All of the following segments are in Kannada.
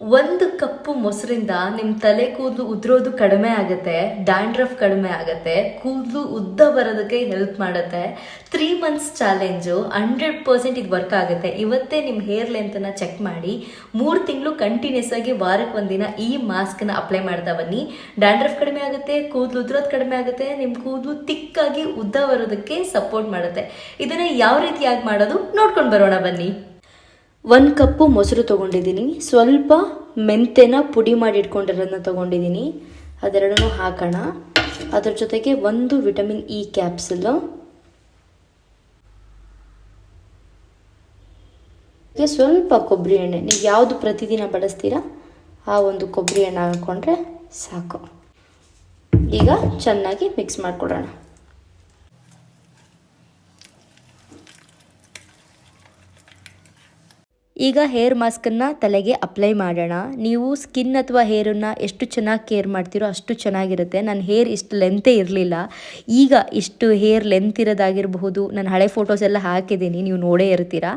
ಒಂದು ಕಪ್ಪು ಮೊಸರಿಂದ ನಿಮ್ಮ ತಲೆ ಕೂದಲು ಉದುರೋದು ಕಡಿಮೆ ಆಗುತ್ತೆ ಡ್ಯಾಂಡ್ರಫ್ ಕಡಿಮೆ ಆಗುತ್ತೆ, ಕೂದಲು ಉದ್ದ ಬರೋದಕ್ಕೆ ಹೆಲ್ಪ್ ಮಾಡುತ್ತೆ. Three months challenge hundred percent ಇದು ವರ್ಕ್ ಆಗುತ್ತೆ. ಇವತ್ತೇ ನಿಮ್ಮ ಹೇರ್ ಲೆಂತನ್ನು ಚೆಕ್ ಮಾಡಿ, ಮೂರು ತಿಂಗಳು ಕಂಟಿನ್ಯೂಸ್ ಆಗಿ ವಾರಕ್ಕೆ ಒಂದಿನ ಈ ಮಾಸ್ಕ್ನ ಅಪ್ಲೈ ಮಾಡ್ತಾ ಬನ್ನಿ. ಡ್ಯಾಂಡ್ರಫ್ ಕಡಿಮೆ ಆಗುತ್ತೆ, ಕೂದಲು ಉದುರೋದು ಕಡಿಮೆ ಆಗುತ್ತೆ ನಿಮ್ಮ ಕೂದಲು ತಿಕ್ಕಾಗಿ ಉದ್ದ ಬರೋದಕ್ಕೆ ಸಪೋರ್ಟ್ ಮಾಡುತ್ತೆ. ಇದನ್ನು ಯಾವ ರೀತಿಯಾಗಿ ಮಾಡೋದು ನೋಡ್ಕೊಂಡು ಬರೋಣ ಬನ್ನಿ. ಒಂದು ಕಪ್ಪು ಮೊಸರು ತೊಗೊಂಡಿದ್ದೀನಿ. ಸ್ವಲ್ಪ ಮೆಂತೆನ ಪುಡಿ ಮಾಡಿ ಇಟ್ಕೊಂಡಿರೋದನ್ನ ತೊಗೊಂಡಿದ್ದೀನಿ. ಅದೆರಡನ್ನೂ ಹಾಕೋಣ. ಅದ್ರ ಜೊತೆಗೆ ಒಂದು ವಿಟಮಿನ್ ಇ ಕ್ಯಾಪ್ಸಲ್. ಸ್ವಲ್ಪ ಕೊಬ್ಬರಿ ಎಣ್ಣೆ. ನೀವು ಯಾವುದು ಪ್ರತಿದಿನ ಬಳಸ್ತೀರಾ ಆ ಒಂದು ಕೊಬ್ಬರಿ ಎಣ್ಣೆ ಹಾಕ್ಕೊಂಡ್ರೆ ಸಾಕು. ಈಗ ಚೆನ್ನಾಗಿ ಮಿಕ್ಸ್ ಮಾಡಿಕೊಡೋಣ. ಈಗ ಹೇರ್ ಮಾಸ್ಕನ್ನು ತಲೆಗೆ ಅಪ್ಲೈ ಮಾಡೋಣ. ನೀವು ಸ್ಕಿನ್ ಅಥವಾ ಹೇರನ್ನು ಎಷ್ಟು ಚೆನ್ನಾಗಿ ಕೇರ್ ಮಾಡ್ತೀರೋ ಅಷ್ಟು ಚೆನ್ನಾಗಿರುತ್ತೆ. ನನ್ನ ಹೇರ್ ಇಷ್ಟು ಲೆಂತೇ ಇರಲಿಲ್ಲ. ಈಗ ಇಷ್ಟು ಹೇರ್ ಲೆಂತ್ ಇರೋದಾಗಿರಬಹುದು. ನಾನು ಹಳೆ ಫೋಟೋಸ್ ಎಲ್ಲ ಹಾಕಿದ್ದೀನಿ. ನೀವು ನೋಡೇ ಇರ್ತೀರಾ.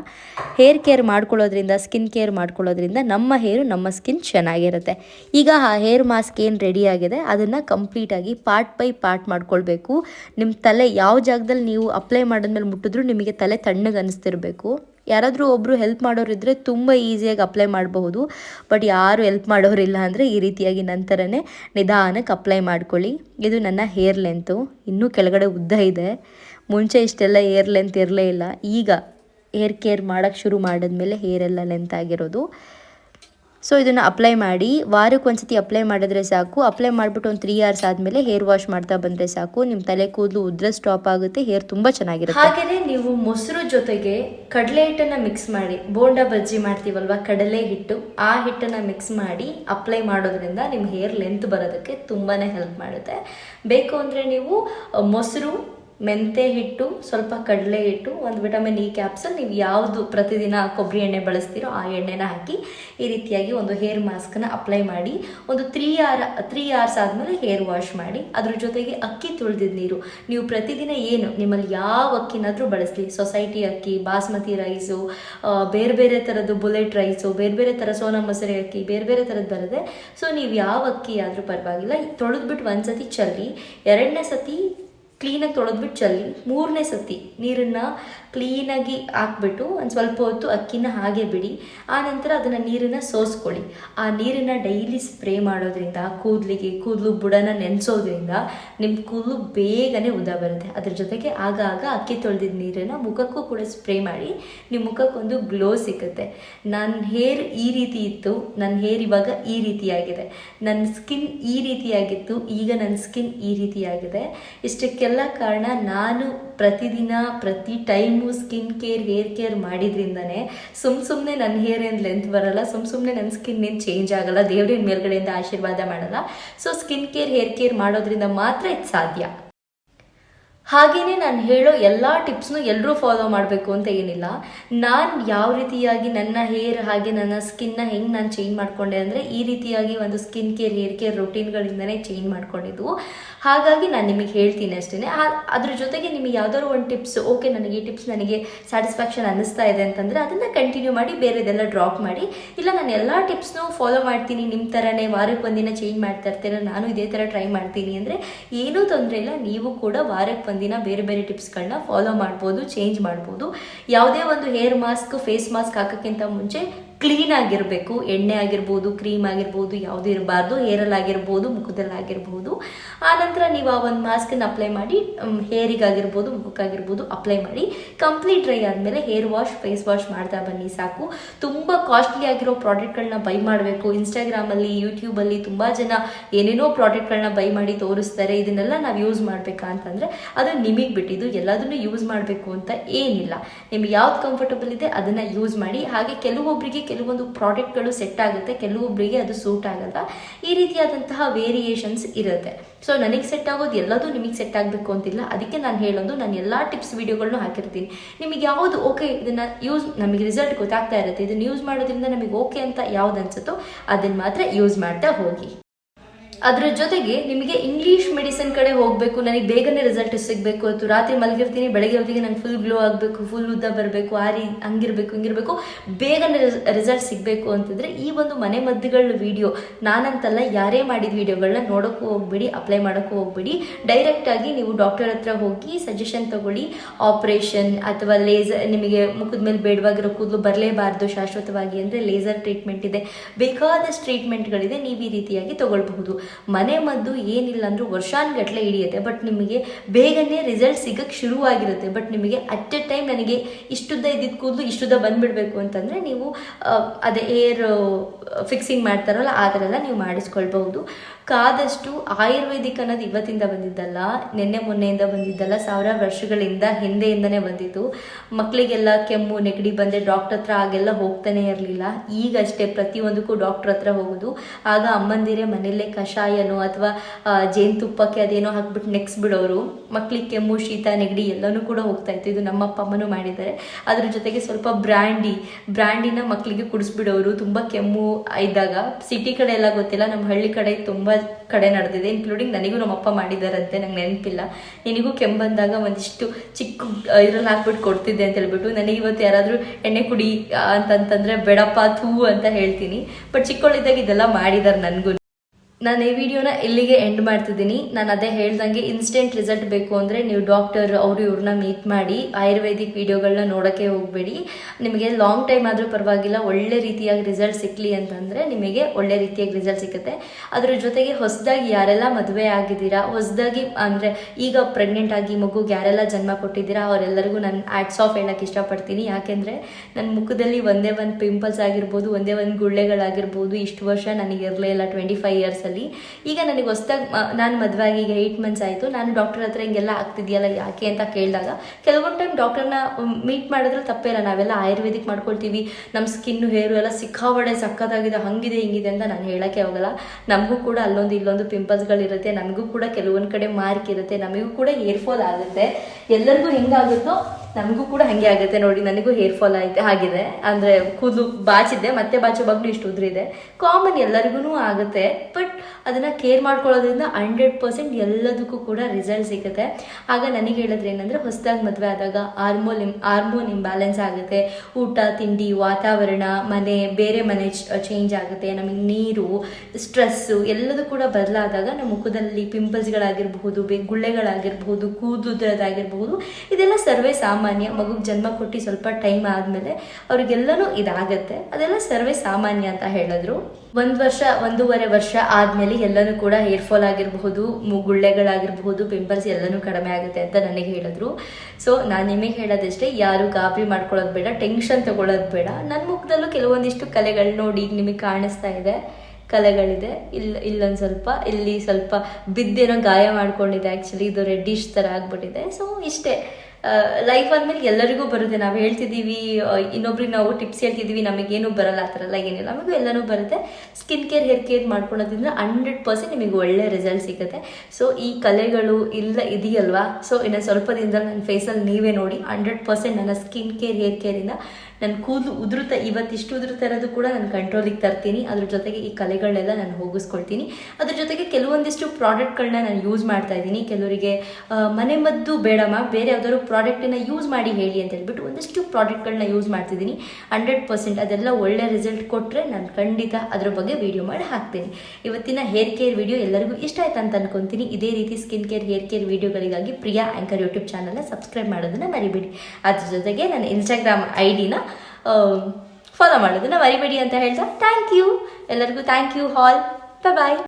ಹೇರ್ ಕೇರ್ ಮಾಡ್ಕೊಳ್ಳೋದ್ರಿಂದ, ಸ್ಕಿನ್ ಕೇರ್ ಮಾಡ್ಕೊಳ್ಳೋದ್ರಿಂದ ನಮ್ಮ ಹೇರು ನಮ್ಮ ಸ್ಕಿನ್ ಚೆನ್ನಾಗಿರುತ್ತೆ. ಈಗ ಆ ಹೇರ್ ಮಾಸ್ಕ್ ಏನು ರೆಡಿ ಆಗಿದೆ? ಅದನ್ನು ಕಂಪ್ಲೀಟಾಗಿ ಪಾರ್ಟ್ ಬೈ ಪಾರ್ಟ್ ಮಾಡ್ಕೊಳ್ಬೇಕು. ನಿಮ್ಮ ತಲೆ ಯಾವ ಜಾಗದಲ್ಲಿ ನೀವು ಅಪ್ಲೈ ಮಾಡಿದ್ಮೇಲೆ ಮುಟ್ಟಿದ್ರು ನಿಮಗೆ ತಲೆ ತಣ್ಣಗೆ ಅನಿಸ್ತಿರ್ಬೇಕು. ಯಾರಾದರೂ ಒಬ್ಬರು ಹೆಲ್ಪ್ ಮಾಡೋರಿದ್ದರೆ ತುಂಬ ಈಸಿಯಾಗಿ ಅಪ್ಲೈ ಮಾಡಬಹುದು. ಬಟ್ ಯಾರು ಹೆಲ್ಪ್ ಮಾಡೋರಿಲ್ಲ ಅಂದರೆ ಈ ರೀತಿಯಾಗಿ ನಂತರನೇ ನಿಧಾನಕ್ಕೆ ಅಪ್ಲೈ ಮಾಡ್ಕೊಳ್ಳಿ. ಇದು ನನ್ನ ಹೇರ್ ಲೆಂತು ಇನ್ನೂ ಕೆಳಗಡೆ ಉದ್ದ ಇದೆ. ಮುಂಚೆ ಇಷ್ಟೆಲ್ಲ ಹೇರ್ ಲೆಂತ್ ಇರಲೇ ಇಲ್ಲ. ಈಗ ಹೇರ್ ಕೇರ್ ಮಾಡೋಕ್ಕೆ ಶುರು ಮಾಡಿದ್ಮೇಲೆ ಹೇರ್ ಎಲ್ಲ ಲೆಂತ್ ಆಗಿರೋದು. ಸೊ ಇದನ್ನು ಅಪ್ಲೈ ಮಾಡಿ, ವಾರಕ್ಕೆ ಒಂದ್ಸತಿ ಅಪ್ಲೈ ಮಾಡಿದ್ರೆ ಸಾಕು. ಅಪ್ಲೈ ಮಾಡಿಬಿಟ್ಟು ಒಂದು ತ್ರೀ ಅವರ್ಸ್ ಆದಮೇಲೆ ಹೇರ್ ವಾಶ್ ಮಾಡ್ತಾ ಬಂದರೆ ಸಾಕು. ನಿಮ್ಮ ತಲೆ ಕೂದಲು ಉದ್ರ ಸ್ಟಾಪ್ ಆಗುತ್ತೆ ಹೇರ್ ತುಂಬ ಚೆನ್ನಾಗಿರುತ್ತೆ. ಹಾಗೆಯೇ ನೀವು ಮೊಸರು ಜೊತೆಗೆ ಕಡಲೆ ಹಿಟ್ಟನ್ನು ಮಿಕ್ಸ್ ಮಾಡಿ, ಬೋಂಡಾ ಬಜ್ಜಿ ಮಾಡ್ತೀವಲ್ವ, ಕಡಲೆ ಹಿಟ್ಟು, ಆ ಹಿಟ್ಟನ್ನು ಮಿಕ್ಸ್ ಮಾಡಿ ಅಪ್ಲೈ ಮಾಡೋದ್ರಿಂದ ನಿಮ್ಮ ಹೇರ್ ಲೆಂತ್ ಬರೋದಕ್ಕೆ ತುಂಬಾ ಹೆಲ್ಪ್ ಮಾಡುತ್ತೆ. ಬೇಕು ಅಂದರೆ ನೀವು ಮೊಸರು ಮೆಂತೆ ಹಿಟ್ಟು, ಸ್ವಲ್ಪ ಕಡಲೆ ಹಿಟ್ಟು, ಒಂದು ವಿಟಮಿನ್ ಇ ಕ್ಯಾಪ್ಸಲ್, ನೀವು ಯಾವುದು ಪ್ರತಿದಿನ ಕೊಬ್ಬರಿ ಎಣ್ಣೆ ಬಳಸ್ತೀರೋ ಆ ಎಣ್ಣೆನ ಹಾಕಿ ಈ ರೀತಿಯಾಗಿ ಒಂದು ಹೇರ್ ಮಾಸ್ಕನ್ನ ಅಪ್ಲೈ ಮಾಡಿ, ಒಂದು ತ್ರೀ ಆರ್ ತ್ರೀ ಅವರ್ಸ್ ಆದಮೇಲೆ ಹೇರ್ ವಾಶ್ ಮಾಡಿ, ಅದ್ರ ಜೊತೆಗೆ ಅಕ್ಕಿ ತುಳಿದಿದ್ದ ನೀರು. ನೀವು ಪ್ರತಿದಿನ ಏನು ನಿಮ್ಮಲ್ಲಿ ಯಾವ ಅಕ್ಕಿನಾದರೂ ಬಳಸಲಿ, ಸೊಸೈಟಿ ಅಕ್ಕಿ, ಬಾಸ್ಮತಿ ರೈಸು ಬೇರೆ ಬೇರೆ ಥರದ್ದು ಬುಲೆಟ್ ರೈಸು ಬೇರೆ ಬೇರೆ ಥರ ಸೋನಾ ಮಸೂರಿ ಅಕ್ಕಿ, ಬೇರೆ ಬೇರೆ ಥರದ್ದು ಬರದೆ ಸೊ ನೀವು ಯಾವ ಅಕ್ಕಿ ಆದರೂ ಪರವಾಗಿಲ್ಲ, ತೊಳೆದ್ಬಿಟ್ಟು ಒಂದು ಸತಿ ಚಲ್ಲಿ ಎರಡನೇ ಸತಿ ಕ್ಲೀನಾಗಿ ತೊಳೆದ್ಬಿಟ್ಟು ಚೆಲ್ಲಿ ಮೂರನೇ ಸತಿ ನೀರನ್ನು ಕ್ಲೀನಾಗಿ ಹಾಕ್ಬಿಟ್ಟು ಒಂದು ಸ್ವಲ್ಪ ಹೊತ್ತು ಅಕ್ಕಿನ ಹಾಗೆ ಬಿಡಿ. ಆ ನಂತರ ಅದನ್ನು ನೀರನ್ನು ಸೋಸ್ಕೊಳ್ಳಿ. ಆ ನೀರನ್ನು ಡೈಲಿ ಸ್ಪ್ರೇ ಮಾಡೋದ್ರಿಂದ, ಕೂದಲಿಗೆ, ಕೂದಲು ಬುಡನ ನೆನೆಸೋದ್ರಿಂದ ನಿಮ್ಮ ಕೂದಲು ಬೇಗನೆ ಉದ ಬರುತ್ತೆ. ಅದ್ರ ಜೊತೆಗೆ ಆಗಾಗ ಅಕ್ಕಿ ತೊಳೆದಿದ್ದ ನೀರನ್ನು ಮುಖಕ್ಕೂ ಕೂಡ ಸ್ಪ್ರೇ ಮಾಡಿ ನಿಮ್ಮ ಮುಖಕ್ಕೊಂದು ಗ್ಲೋ ಸಿಗುತ್ತೆ ನನ್ನ ಹೇರ್ ಈ ರೀತಿ ಇತ್ತು ನನ್ನ ಹೇರ್ ಇವಾಗ ಈ ರೀತಿಯಾಗಿದೆ ನನ್ನ ಸ್ಕಿನ್ ಈ ರೀತಿಯಾಗಿತ್ತು ಈಗ ನನ್ನ ಸ್ಕಿನ್ ಈ ರೀತಿಯಾಗಿದೆ ಇಷ್ಟಕ್ಕೆಲ್ಲ ಕಾರಣ ನಾನು ಪ್ರತಿದಿನ ಪ್ರತಿ time skin care, hair care ಮಾಡಿದ್ರಿಂದನೇ ಸುಮ್ ಸುಮ್ಮನೆ ನನ್ನ ಹೇರ್ ಏನು ಲೆಂತ್ ಬರಲ್ಲ, ಸುಮ್ ಸುಮ್ಮನೆ ನನ್ನ ಸ್ಕಿನ್ ಏನು ಚೇಂಜ್ ಆಗಲ್ಲ, ದೇವ್ರೇನು ಮೇಲ್ಗಡೆಯಿಂದ ಆಶೀರ್ವಾದ ಮಾಡಲ್ಲ. So skin care hair care ಮಾಡೋದ್ರಿಂದ ಮಾತ್ರ ಇದು ಸಾಧ್ಯ. ಹಾಗೆಯೇ ನಾನು ಹೇಳೋ ಎಲ್ಲ ಟಿಪ್ಸ್ನು ಎಲ್ಲರೂ ಫಾಲೋ ಮಾಡಬೇಕು ಅಂತ ಏನಿಲ್ಲ. ನಾನು ಯಾವ ರೀತಿಯಾಗಿ ನನ್ನ ಹೇರ್ ಹಾಗೆ ನನ್ನ ಸ್ಕಿನ್ನ ಹೆಂಗೆ ನಾನು ಚೇಂಜ್ ಮಾಡ್ಕೊಂಡೆ ಅಂದರೆ ಈ ರೀತಿಯಾಗಿ ಒಂದು ಸ್ಕಿನ್ ಕೇರ್ ಹೇರ್ ಕೇರ್ ರೊಟೀನ್ಗಳಿಂದನೇ ಚೇಂಜ್ ಮಾಡ್ಕೊಂಡಿದ್ದು. ಹಾಗಾಗಿ ನಾನು ನಿಮಗೆ ಹೇಳ್ತೀನಿ ಅಷ್ಟೇ ಅದ್ರ ಜೊತೆಗೆ ನಿಮಗೆ ಯಾವ್ದಾದ್ರು ಒಂದು ಟಿಪ್ಸ್ ಓಕೆ ನನಗೆ ಈ ಟಿಪ್ಸ್ ನನಗೆ ಸ್ಯಾಟಿಸ್ಫ್ಯಾಕ್ಷನ್ ಅನ್ನಿಸ್ತಾ ಇದೆ ಅಂತಂದರೆ ಅದನ್ನು ಕಂಟಿನ್ಯೂ ಮಾಡಿ ಬೇರೆದೆಲ್ಲ ಡ್ರಾಪ್ ಮಾಡಿ. ಇಲ್ಲ ನಾನು ಎಲ್ಲ ಟಿಪ್ಸ್ನು ಫಾಲೋ ಮಾಡ್ತೀನಿ ನಿಮ್ಮ ಥರನೇ ವಾರಕ್ಕೆ ಒಂದಿನ ಚೇಂಜ್ ಮಾಡ್ತಾ ಇರ್ತೀರ ನಾನು ಇದೇ ಥರ ಟ್ರೈ ಮಾಡ್ತೀನಿ ಅಂದರೆ ಏನೂ ತೊಂದರೆ ಇಲ್ಲ, ನೀವು ಕೂಡ ವಾರಕ್ಕೆ ಒಂದಿನ ಬೇರೆ ಬೇರೆ ಟಿಪ್ಸ್ಗಳನ್ನ ಫಾಲೋ ಮಾಡ್ಬೋದು ಚೇಂಜ್ ಮಾಡ್ಬೋದು. ಯಾವುದೇ ಒಂದು ಹೇರ್ ಮಾಸ್ಕ್ ಫೇಸ್ ಮಾಸ್ಕ್ ಹಾಕೋಕ್ಕಿಂತ ಮುಂಚೆ ಕ್ಲೀನ್ ಆಗಿರಬೇಕು, ಎಣ್ಣೆ ಆಗಿರ್ಬೋದು, ಕ್ರೀಮ್ ಆಗಿರ್ಬೋದು, ಯಾವುದು ಇರಬಾರ್ದು ಹೇರಲ್ಲಿ ಆಗಿರ್ಬೋದು, ಮುಖದಲ್ಲಿ ಆಗಿರ್ಬೋದು. ಆನಂತರ ನೀವು ಆ ಒಂದು ಮಾಸ್ಕನ್ನು ಅಪ್ಲೈ ಮಾಡಿ ಹೇರಿಗಾಗಿರ್ಬೋದು ಮುಖಕ್ಕಾಗಿರ್ಬೋದು ಅಪ್ಲೈ ಮಾಡಿ. ಕಂಪ್ಲೀಟ್ ಡ್ರೈ ಆದಮೇಲೆ ಹೇರ್ ವಾಶ್ ಫೇಸ್ ವಾಶ್ ಮಾಡ್ತಾ ಬನ್ನಿ ಸಾಕು. ತುಂಬ ಕಾಸ್ಟ್ಲಿ ಆಗಿರೋ ಪ್ರಾಡಕ್ಟ್ಗಳನ್ನ ಬೈ ಮಾಡಬೇಕು. ಇನ್ಸ್ಟಾಗ್ರಾಮಲ್ಲಿ ಯೂಟ್ಯೂಬಲ್ಲಿ ತುಂಬ ಜನ ಏನೇನೋ ಪ್ರಾಡಕ್ಟ್ಗಳನ್ನ ಬೈ ಮಾಡಿ ತೋರಿಸ್ತಾರೆ. ಇದನ್ನೆಲ್ಲ ನಾವು ಯೂಸ್ ಮಾಡಬೇಕಾ ಅಂತಂದರೆ, ಅದು ನಿಮಗೆ ಬಿಟ್ಟಿದ್ದು. ಎಲ್ಲದನ್ನು ಯೂಸ್ ಮಾಡಬೇಕು ಅಂತ ಏನಿಲ್ಲ. ನಿಮ್ಗೆ ಯಾವ್ದು ಕಂಫರ್ಟಬಲ್ ಇದೆ, ಅದನ್ನು ಯೂಸ್ ಮಾಡಿ. ಹಾಗೆ ಕೆಲವೊಬ್ಬರಿಗೆ ಕೆಲವೊಂದು ಪ್ರಾಡಕ್ಟ್ಗಳು ಸೆಟ್ ಆಗುತ್ತೆ ಕೆಲವೊಬ್ಬರಿಗೆ ಅದು ಸೂಟ್ ಆಗಲ್ಲ. ಈ ರೀತಿಯಾದಂತಹ ವೇರಿಯೇಷನ್ಸ್ ಇರುತ್ತೆ. ಸೊ ನನಗೆ ಸೆಟ್ ಆಗೋದು ಎಲ್ಲದೂ ನಿಮಗೆ ಸೆಟ್ ಆಗಬೇಕು ಅಂತಿಲ್ಲ. ಅದಕ್ಕೆ ನಾನು ಹೇಳೋದು, ನಾನು ಎಲ್ಲ ಟಿಪ್ಸ್ ವೀಡಿಯೋಗಳನ್ನೂ ಹಾಕಿರ್ತೀನಿ. ನಿಮಗೆ ಯಾವುದು ಓಕೆ ಇದನ್ನು ಯೂಸ್ ನಮಗೆ ರಿಸಲ್ಟ್ ಗೊತ್ತಾಗ್ತಾ ಇರುತ್ತೆ. ಇದನ್ನು ಯೂಸ್ ಮಾಡೋದ್ರಿಂದ ನಮಗೆ ಓಕೆ ಅಂತ ಯಾವ್ದು ಅನ್ಸುತ್ತೋ ಅದನ್ನು ಮಾತ್ರ ಯೂಸ್ ಮಾಡ್ತಾ ಹೋಗಿ. ಅದ್ರ ಜೊತೆಗೆ ನಿಮಗೆ ಇಂಗ್ಲೀಷ್ ಮೆಡಿಸಿನ್ ಕಡೆ ಹೋಗಬೇಕು, ನನಗೆ ಬೇಗನೆ ರಿಸಲ್ಟ್ ಸಿಗಬೇಕು ಅಥವಾ ರಾತ್ರಿ ಮಲಗಿರ್ತೀನಿ, ಬೆಳಗ್ಗೆ ಹೊತ್ತಿಗೆ ನಂಗೆ ಫುಲ್ ಗ್ಲೋ ಆಗಬೇಕು ಫುಲ್ ಉದ್ದ ಬರಬೇಕು, ಆ ರೀ, ಹಂಗಿರ್ಬೇಕು, ಹಿಂಗಿರಬೇಕು, ಬೇಗನೆ ರಿಸಲ್ಟ್ ಸಿಗಬೇಕು ಅಂತಂದರೆ ಈ ಒಂದು ಮನೆ ಮದ್ದುಗಳ ವಿಡಿಯೋ ನಾನಂತಲ್ಲ ಯಾರೇ ಮಾಡಿದ ವಿಡಿಯೋಗಳನ್ನ ನೋಡೋಕ್ಕೂ ಹೋಗ್ಬೇಡಿ ಅಪ್ಲೈ ಮಾಡೋಕ್ಕೂ ಹೋಗ್ಬೇಡಿ. ಡೈರೆಕ್ಟಾಗಿ ನೀವು ಡಾಕ್ಟರ್ ಹತ್ರ ಹೋಗಿ ಸಜೆಷನ್ ತಗೊಳ್ಳಿ. ಆಪ್ರೇಷನ್ ಅಥವಾ ಲೇಸರ್ ನಿಮಗೆ ಮುಖದ ಮೇಲೆ ಬೇಡವಾಗಿರೋ ಕೂದಲು ಬರಲೇಬಾರ್ದು ಶಾಶ್ವತವಾಗಿ ಅಂದರೆ ಲೇಸರ್ ಟ್ರೀಟ್ಮೆಂಟ್ ಇದೆ. ಬೇಕಾದಷ್ಟು ಟ್ರೀಟ್ಮೆಂಟ್ಗಳಿದೆ ನೀವು ಈ ರೀತಿಯಾಗಿ ತಗೊಳ್ಬಹುದು. ಮನೆ ಮದ್ದು ಏನಿಲ್ಲ ಅಂದರೂ ವರ್ಷಾನ್ಗಟ್ಲೆ ಹಿಡಿಯುತ್ತೆ ಬಟ್ ನಿಮಗೆ ಬೇಗನೆ ರಿಸಲ್ಟ್ ಸಿಗಕ್ಕೆ ಶುರುವಾಗಿರುತ್ತೆ ಬಟ್ ನಿಮಗೆ ಅಟ್ ಎ ಟೈಮ್ ನನಗೆ ಇಷ್ಟುದ್ದ ಇದ್ದಿದ್ದ ಕೂದಲು ಇಷ್ಟುದ್ದ ಬಂದ್ಬಿಡ್ಬೇಕು ಅಂತಂದರೆ ನೀವು ಅದೇ ಏರ್ ಫಿಕ್ಸಿಂಗ್ ಮಾಡ್ತಾರಲ್ಲ, ಆ ಥರ ಎಲ್ಲ ನೀವು ಮಾಡಿಸ್ಕೊಳ್ಬಹುದು. ಕಾದಷ್ಟು ಆಯುರ್ವೇದಿಕ್ ಅನ್ನೋದು ಇವತ್ತಿಂದ ಬಂದಿದ್ದಲ್ಲ, ನಿನ್ನೆ ಮೊನ್ನೆಯಿಂದ ಬಂದಿದ್ದಲ್ಲ ಸಾವಿರ ವರ್ಷಗಳಿಂದ ಹಿಂದೆಯಿಂದನೇ ಬಂದಿದ್ದು. ಮಕ್ಕಳಿಗೆಲ್ಲ ಕೆಮ್ಮು, ನೆಗಡಿ ಬಂದೆ ಡಾಕ್ಟರ್ ಹತ್ರ ಆಗೆಲ್ಲ ಹೋಗ್ತಾನೆ ಇರಲಿಲ್ಲ. ಈಗಷ್ಟೇ ಪ್ರತಿಯೊಂದಕ್ಕೂ ಡಾಕ್ಟರ್ ಹತ್ರ ಹೋಗೋದು. ಆಗ ಅಮ್ಮಂದಿರೇ ಮನೆಯಲ್ಲೇ ಕಷಾಯನೋ ಅಥವಾ ಜೇನುತುಪ್ಪಕ್ಕೆ ಅದೇನೋ ಹಾಕ್ಬಿಟ್ಟು ನೆಕ್ಸ್ ಬಿಡೋರು. ಮಕ್ಕಳಿಗೆ ಕೆಮ್ಮು, ಶೀತ, ನೆಗಡಿ ಎಲ್ಲನೂ ಕೂಡ ಹೋಗ್ತಾ ಇತ್ತು. ಇದು ನಮ್ಮ ಅಪ್ಪ ಅಮ್ಮನೂ ಮಾಡಿದ್ದಾರೆ. ಅದ್ರ ಜೊತೆಗೆ ಸ್ವಲ್ಪ ಬ್ರ್ಯಾಂಡಿ, ಬ್ರ್ಯಾಂಡಿನ ಮಕ್ಕಳಿಗೆ ಕುಡಿಸ್ಬಿಡೋರು. ತುಂಬ ಕೆಮ್ಮು ಇದ್ದಾಗ ಸಿಟಿ ಕಡೆ ಎಲ್ಲ ಗೊತ್ತಿಲ್ಲ, ನಮ್ಮ ಹಳ್ಳಿ ಕಡೆ ತುಂಬ ಕಡೆ ನಡೆದಿದೆ ಇನ್ಕ್ಲೂಡಿಂಗ್ ನನಗೂ ನಮ್ಮ ಅಪ್ಪ ಮಾಡಿದಾರಂತೆ, ನಂಗೆ ನೆನಪಿಲ್ಲ. ನಿನಗೂ ಕೆಮ್ಮು ಬಂದಾಗ ಒಂದಿಷ್ಟು ಚಿಕ್ಕ ಇದ್ರಲ್ಲಿ ಹಾಕ್ಬಿಟ್ಟು ಕೊಡ್ತಿದ್ದೆ ಅಂತ ಹೇಳ್ಬಿಟ್ಟು, ನನಗೆ ಇವತ್ತು ಯಾರಾದರೂ ಎಣ್ಣೆ ಕುಡಿ ಅಂತಂತಂದ್ರೆ, ಬೇಡಪ್ಪ, ಥೂ ಅಂತ ಹೇಳ್ತೀನಿ. ಬಟ್ ಚಿಕ್ಕವಳಿದ್ದಾಗ ಇದೆಲ್ಲ ಮಾಡಿದ್ದಾರೆ ನನಗೂ ನಾನು ಈ ವಿಡಿಯೋನ ಇಲ್ಲಿಗೆ ಎಂಡ್ ಮಾಡ್ತಿದ್ದೀನಿ. ನಾನು ಅದೇ ಹೇಳ್ದಂಗೆ ಇನ್ಸ್ಟೆಂಟ್ ರಿಸಲ್ಟ್ ಬೇಕು ಅಂದರೆ ನೀವು ಡಾಕ್ಟರ್ ಅವರು ಇವ್ರನ್ನ ಮೀಟ್ ಮಾಡಿ ಆಯುರ್ವೇದಿಕ್ ವಿಡಿಯೋಗಳನ್ನ ನೋಡೋಕ್ಕೆ ಹೋಗಬೇಡಿ. ನಿಮಗೆ ಲಾಂಗ್ ಟೈಮ್ ಆದರೂ ಪರವಾಗಿಲ್ಲ, ಒಳ್ಳೆ ರೀತಿಯಾಗಿ ರಿಸಲ್ಟ್ ಸಿಕ್ಕಲಿ ಅಂತಂದರೆ ನಿಮಗೆ ಒಳ್ಳೆ ರೀತಿಯಾಗಿ ರಿಸಲ್ಟ್ ಸಿಗುತ್ತೆ. ಅದ್ರ ಜೊತೆಗೆ ಹೊಸದಾಗಿ ಯಾರೆಲ್ಲ ಮದುವೆ ಆಗಿದ್ದೀರಾ, ಹೊಸದಾಗಿ ಅಂದರೆ ಈಗ ಪ್ರೆಗ್ನೆಂಟ್ ಆಗಿ ಮಗುಗೆ ಯಾರೆಲ್ಲ ಜನ್ಮ ಕೊಟ್ಟಿದ್ದೀರಾ, ಅವರೆಲ್ಲರಿಗೂ ನಾನು ಆ್ಯಡ್ಸ್ ಆಫ್ ಹೇಳಕ್ಕೆ ಇಷ್ಟಪಡ್ತೀನಿ. ಯಾಕೆಂದರೆ ನನ್ನ ಮುಖದಲ್ಲಿ ಒಂದೇ ಒಂದು ಪಿಂಪಲ್ಸ್ ಆಗಿರ್ಬೋದು, ಒಂದೇ ಒಂದು ಗುಳ್ಳೆಗಳಾಗಿರ್ಬೋದು, ಇಷ್ಟು ವರ್ಷ ನನಗೆ ಇರಲೇ ಇಲ್ಲ ಟ್ವೆಂಟಿ ಫೈವ್ ಇಯರ್ಸಲ್ಲಿ ಈಗ ನನಗೆ ಹೊಸ್ದಾಗಿ ನಾನು ಮದುವೆ ಆಗಿ ಈಗ ಏಯ್ಟ್ ಮಂತ್ಸ್ ಆಯಿತು. ನಾನು ಡಾಕ್ಟರ್ ಹತ್ರ ಹಿಂಗೆಲ್ಲ ಆಗ್ತಿದೆಯಲ್ಲ, ಯಾಕೆ ಅಂತ ಕೇಳಿದಾಗ, ಕೆಲವೊಂದು ಟೈಮ್ ಡಾಕ್ಟರ್ನ ಮೀಟ್ ಮಾಡಿದ್ರೆ ತಪ್ಪೇಲ್ಲ ನಾವೆಲ್ಲ ಆಯುರ್ವೇದಿಕ್ ಮಾಡ್ಕೊಳ್ತೀವಿ. ನಮ್ಮ ಸ್ಕಿನ್ನು ಹೇರು ಎಲ್ಲ ಸಿಕ್ಕಾಬಡೆ ಸಕ್ಕತ್ತಾಗಿದೆ ಹಂಗಿದೆ, ಹಿಂಗಿದೆ ಅಂತ ನಾನು ಹೇಳೋಕ್ಕೆ ಹೋಗಲ್ಲ ನಮಗೂ ಕೂಡ ಅಲ್ಲೊಂದು ಇಲ್ಲೊಂದು ಪಿಂಪಲ್ಸ್ಗಳಿರುತ್ತೆ ನಮಗೂ ಕೂಡ ಕೆಲವೊಂದು ಕಡೆ ಮಾರ್ಕ್ ಇರುತ್ತೆ. ನಮಗೂ ಕೂಡ ಹೇರ್ ಫಾಲ್ ಆಗುತ್ತೆ. ಎಲ್ಲರಿಗೂ ಹೆಂಗಾಗುತ್ತೋ ನಮಗೂ ಕೂಡ ಹಾಗೆ ಆಗುತ್ತೆ ನೋಡಿ, ನನಗೂ ಹೇರ್ ಫಾಲ್ ಆಯ್ತು, ಆಗಿದೆ. ಅಂದರೆ ಕೂದಲು ಬಾಚಿದ್ದೆ ಮತ್ತೆ ಬಾಚೋ ಬಾಗ್ಲು ಇಷ್ಟು ಉದ್ರಿದೆ ಕಾಮನ್ ಎಲ್ಲರಿಗೂ ಆಗುತ್ತೆ ಬಟ್ ಅದನ್ನು ಕೇರ್ ಮಾಡ್ಕೊಳ್ಳೋದ್ರಿಂದ ಹಂಡ್ರೆಡ್ ಪರ್ಸೆಂಟ್ ಎಲ್ಲದಕ್ಕೂ ಕೂಡ ರಿಸಲ್ಟ್ ಸಿಗುತ್ತೆ. ಆಗ ನನಗೆ ಹೇಳಿದ್ರೆ ಏನಂದರೆ, ಹೊಸದಾಗಿ ಮದುವೆ ಆದಾಗ ಹಾರ್ಮೋನ್ ಹಾರ್ಮೋನ್ ಇಂಬ್ಯಾಲೆನ್ಸ್ ಆಗುತ್ತೆ. ಊಟ, ತಿಂಡಿ, ವಾತಾವರಣ, ಮನೆ, ಬೇರೆ ಮನೆ ಚೇಂಜ್ ಆಗುತ್ತೆ. ನಮಗೆ ನೀರು ಸ್ಟ್ರೆಸ್ಸು ಎಲ್ಲದೂ ಕೂಡ ಬದಲಾದಾಗ ನಮ್ಮ ಮುಖದಲ್ಲಿ ಪಿಂಪಲ್ಸ್ಗಳಾಗಿರಬಹುದು ಗುಳ್ಳೆಗಳಾಗಿರಬಹುದು ಆಗಿರಬಹುದು ಇದೆಲ್ಲ ಸರ್ವೇ ಸಾಮಾನ್ಯ ಮಗುಗೆ ಜನ್ಮ ಕೊಟ್ಟು ಸ್ವಲ್ಪ ಟೈಮ್ ಆದಮೇಲೆ ಅವ್ರಿಗೆಲ್ಲನೂ ಇದಾಗತ್ತೆ. ಅದೆಲ್ಲ ಸರ್ವೇ ಸಾಮಾನ್ಯ ಅಂತ ಹೇಳಿದ್ರು. ಒಂದು ವರ್ಷ, ಒಂದೂವರೆ ವರ್ಷ ಆದಮೇಲೆ ಎಲ್ಲನೂ ಕೂಡ ಹೇರ್ ಫಾಲ್ ಆಗಿರಬಹುದು, ಮು- ಗುಳ್ಳೆಗಳಾಗಿರಬಹುದು ಪಿಂಪಲ್ಸ್ ಎಲ್ಲನೂ ಕಡಿಮೆ ಆಗುತ್ತೆ ಅಂತ ನನಗೆ ಹೇಳಿದ್ರು. ಸೊ ನಾನು ನಿಮಗೆ ಹೇಳೋದಷ್ಟೇ, ಯಾರು ಕಾಪಿ ಮಾಡ್ಕೊಳ್ಳೋದು ಬೇಡ ಟೆನ್ಷನ್ ತಗೊಳ್ಳೋದು ಬೇಡ. ನನ್ನ ಮುಖದಲ್ಲೂ ಕೆಲವೊಂದಿಷ್ಟು ಕಲೆಗಳು ನೋಡಿ ಈಗ ನಿಮಗೆ ಕಾಣಿಸ್ತಾ ಇದೆ. ಕಲೆಗಳಿದೆ. ಇಲ್ಲಿ ಇಲ್ಲೊಂದು ಸ್ವಲ್ಪ, ಇಲ್ಲಿ ಸ್ವಲ್ಪ ಬಿದ್ದೇನೋ ಗಾಯ ಮಾಡ್ಕೊಂಡಿದೆ. ಆ್ಯಕ್ಚುಲಿ ಇದು ರೆಡ್ಡಿಶ್ ಥರ ಆಗಿಬಿಟ್ಟಿದೆ. ಸೊ ಇಷ್ಟೇ. ಲೈಫ್ ಅಂದಮೇಲೆ ಎಲ್ಲರಿಗೂ ಬರುತ್ತೆ. ನಾವು ಹೇಳ್ತಿದ್ದೀವಿ ಇನ್ನೊಬ್ರಿಗೆ ನಾವು ಟಿಪ್ಸ್ ಹೇಳ್ತಿದ್ದೀವಿ, ನಮಗೇನು ಬರಲ್ಲ, ಆ ಥರ ಎಲ್ಲ ಏನಿಲ್ಲ. ನಮಗೂ ಎಲ್ಲನೂ ಬರುತ್ತೆ. ಸ್ಕಿನ್ ಕೇರ್ ಹೇರ್ ಕೇರ್ ಮಾಡ್ಕೊಳ್ಳೋದ್ರಿಂದ ಹಂಡ್ರೆಡ್ ಪರ್ಸೆಂಟ್ ನಿಮಗೆ ಒಳ್ಳೆ ರಿಸಲ್ಟ್ ಸಿಗುತ್ತೆ. ಸೊ ಈ ಕಲೆಗಳು ಇಲ್ಲ, ಇದೆಯಲ್ವಾ? ಸೊ ಇನ್ನು ಸ್ವಲ್ಪ ದಿನದಲ್ಲಿ ನನ್ನ ಫೇಸಲ್ಲಿ ನೀವೇ ನೋಡಿ ಹಂಡ್ರೆಡ್ ಪರ್ಸೆಂಟ್ ನನ್ನ ಸ್ಕಿನ್ ಕೇರ್ ಹೇರ್ ಕೇರಿಂದ ನನ್ನ ಕೂದಲು ಉದುರುತ್ತಾ ಇವತ್ತಿಷ್ಟು ಉದುರುತ್ತಾ ಇರೋದು ಕೂಡ ನಾನು ಕಂಟ್ರೋಲಿಗೆ ತರ್ತೀನಿ. ಅದ್ರ ಜೊತೆಗೆ ಈ ಕಲೆಗಳನ್ನೆಲ್ಲ ನಾನು ಹೋಗಿಸ್ಕೊಳ್ತೀನಿ. ಅದ್ರ ಜೊತೆಗೆ ಕೆಲವೊಂದಿಷ್ಟು ಪ್ರಾಡಕ್ಟ್ಗಳನ್ನ ನಾನು ಯೂಸ್ ಮಾಡ್ತಾ ಇದ್ದೀನಿ. ಕೆಲವರಿಗೆ ಮನೆಮದ್ದು ಮನೆ ಮದ್ದು ಬೇಡಮ್ಮ, ಬೇರೆ ಯಾವ್ದಾದ್ರು ಪ್ರಾಡಕ್ಟನ್ನು ಯೂಸ್ ಮಾಡಿ ಹೇಳಿ ಅಂತ ಹೇಳ್ಬಿಟ್ಟು ಒಂದಿಷ್ಟು ಪ್ರಾಡಕ್ಟ್ಗಳನ್ನ ಯೂಸ್ ಮಾಡ್ತಿದ್ದೀನಿ. ಹಂಡ್ರೆಡ್ ಪರ್ಸೆಂಟ್ ಅದೆಲ್ಲ ಒಳ್ಳೆ ರಿಸಲ್ಟ್ ಕೊಟ್ಟರೆ ನಾನು ಖಂಡಿತ ಅದ್ರ ಬಗ್ಗೆ ವಿಡಿಯೋ ಮಾಡಿ ಹಾಕ್ತೀನಿ. ಇವತ್ತಿನ ಹೇರ್ ಕೇರ್ ವಿಡಿಯೋ ಎಲ್ಲರಿಗೂ ಇಷ್ಟ ಆಯ್ತು ಅಂತ ಅನ್ಕೊಂತೀನಿ. ಇದೇ ರೀತಿ ಸ್ಕಿನ್ ಕೇರ್ ಹೇರ್ ಕೇರ್ ವಿಡಿಯೋಗಳಿಗಾಗಿ ಪ್ರಿಯಾ ಆ್ಯಂಕರ್ ಯೂಟ್ಯೂಬ್ ಚಾನಲ್ನ ಸಬ್ಸ್ಕ್ರೈಬ್ ಮಾಡೋದನ್ನ ಮರಿಬೇಡಿ. ಅದ್ರ ಜೊತೆಗೆ ನನ್ನ ಇನ್ಸ್ಟಾಗ್ರಾಮ್ ಐ ಡಿನ ಫಾಲೋ ಮಾಡೋದನ್ನ ಮರಿಬೇಡಿ ಅಂತ ಹೇಳ್ತಾ ಥ್ಯಾಂಕ್ ಯು ಎಲ್ಲರಿಗೂ ಥ್ಯಾಂಕ್ ಯು ಹಾಲ್ ಬಾಯ್